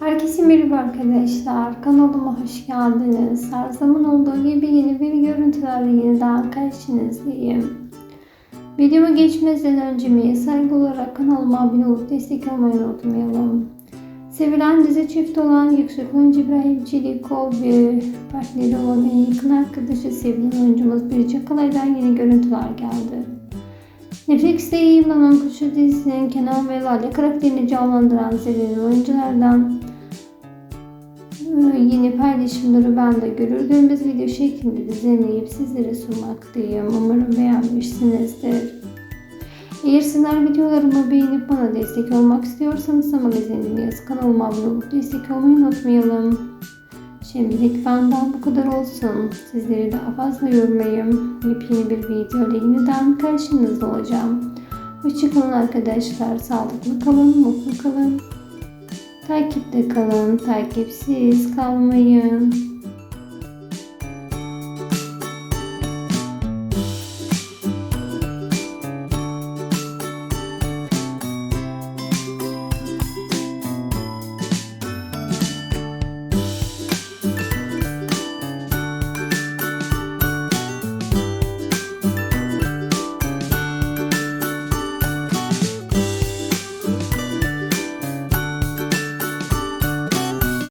Herkese merhaba arkadaşlar. Kanalıma hoş geldiniz. Her zaman olduğu gibi yeni bir görüntülerle yeniden karşınızdayım. Videoma geçmeden önce mi saygı olarak kanalıma abone olup destek olmayı unutmayalım. Sevilen dizi çift olan yakışıklı oyuncu İbrahim Çelikol ve partneri olan en yakın arkadaşı sevilen oyuncumuz Biricik Kalay'dan yeni görüntüler geldi. Netflix'te yayınlanan Kuşu dizisinin Kenan ve Lale karakterini canlandıran Zeynep'in oyunculardan yeni paylaşımları ben de görürdüğümüz video şeklinde düzenleyip sizlere sunmaktayım. Umarım beğenmişsinizdir. Eğer sizler videolarımı beğenip bana destek olmak istiyorsanız magazin yazı kanalıma abone olup destek olmayı unutmayalım. Şimdilik benden bu kadar olsun. Sizleri daha fazla yormayayım. Yepyeni bir video ile yeniden karşınızda olacağım. Hoşçakalın arkadaşlar. Sağlıklı kalın, mutlu kalın. Takipte kalın, takipsiz kalmayın.